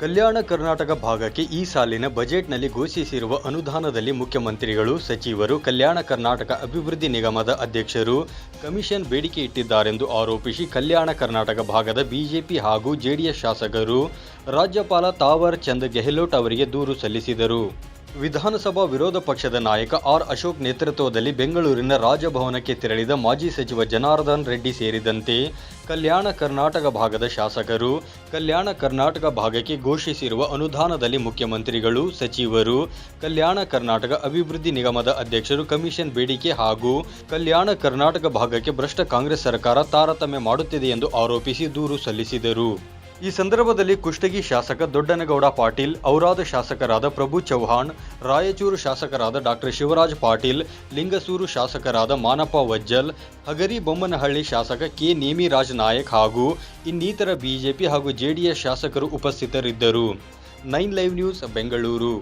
ಕಲ್ಯಾಣ ಕರ್ನಾಟಕ ಭಾಗಕ್ಕೆ ಈ ಸಾಲಿನ ಬಜೆಟ್ನಲ್ಲಿ ಘೋಷಿಸಿರುವ ಅನುದಾನದಲ್ಲಿ ಮುಖ್ಯಮಂತ್ರಿಗಳು, ಸಚಿವರು, ಕಲ್ಯಾಣ ಕರ್ನಾಟಕ ಅಭಿವೃದ್ಧಿ ನಿಗಮದ ಅಧ್ಯಕ್ಷರು ಕಮಿಷನ್ ಬೇಡಿಕೆ ಇಟ್ಟಿದ್ದಾರೆಂದು ಆರೋಪಿಸಿ ಕಲ್ಯಾಣ ಕರ್ನಾಟಕ ಭಾಗದ ಬಿಜೆಪಿ ಹಾಗೂ ಜೆಡಿಎಸ್ ಶಾಸಕರು ರಾಜ್ಯಪಾಲ ತಾವರ್ ಚಂದ್ ಗೆಹ್ಲೋಟ್ ಅವರಿಗೆ ದೂರು ಸಲ್ಲಿಸಿದರು. ವಿಧಾನಸಭಾ ವಿರೋಧ ಪಕ್ಷದ ನಾಯಕ ಆರ್ ಅಶೋಕ್ ನೇತೃತ್ವದಲ್ಲಿ ಬೆಂಗಳೂರಿನ ರಾಜಭವನಕ್ಕೆ ತೆರಳಿದ ಮಾಜಿ ಸಚಿವ ಜನಾರ್ದನ್ ರೆಡ್ಡಿ ಸೇರಿದಂತೆ ಕಲ್ಯಾಣ ಕರ್ನಾಟಕ ಭಾಗದ ಶಾಸಕರು, ಕಲ್ಯಾಣ ಕರ್ನಾಟಕ ಭಾಗಕ್ಕೆ ಘೋಷಿಸಿರುವ ಅನುದಾನದಲ್ಲಿ ಮುಖ್ಯಮಂತ್ರಿಗಳು, ಸಚಿವರು, ಕಲ್ಯಾಣ ಕರ್ನಾಟಕ ಅಭಿವೃದ್ಧಿ ನಿಗಮದ ಅಧ್ಯಕ್ಷರು, ಕಮಿಷನ್ ಬೇಡಿಕೆ ಹಾಗೂ ಕಲ್ಯಾಣ ಕರ್ನಾಟಕ ಭಾಗಕ್ಕೆ ಭ್ರಷ್ಟ ಕಾಂಗ್ರೆಸ್ ಸರ್ಕಾರ ತಾರತಮ್ಯ ಮಾಡುತ್ತಿದೆ ಎಂದು ಆರೋಪಿಸಿ ದೂರು ಸಲ್ಲಿಸಿದರು. ಈ ಸಂದರ್ಭದಲ್ಲಿ ಕುಷ್ಟಗಿ ಶಾಸಕ ದೊಡ್ಡನಗೌಡ ಪಾಟೀಲ್, ಔರಾದ ಶಾಸಕರಾದ ಪ್ರಭು ಚೌಹಾಣ್ ರಾಯಚೂರು ಶಾಸಕರಾದ ಡಾಕ್ಟರ್ ಶಿವರಾಜ್ ಪಾಟೀಲ್, ಲಿಂಗಸೂರು ಶಾಸಕರಾದ ಮಾನಪ್ಪ ವಜ್ಜಲ್, ಹಗರಿ ಬೊಮ್ಮನಹಳ್ಳಿ ಶಾಸಕ ಕೆ ನೇಮಿರಾಜ್ ನಾಯಕ್ ಹಾಗೂ ಇನ್ನಿತರ ಬಿಜೆಪಿ ಹಾಗೂ ಜೆಡಿಎಸ್ ಶಾಸಕರು ಉಪಸ್ಥಿತರಿದ್ದರು. Nine live news, Bengaluru.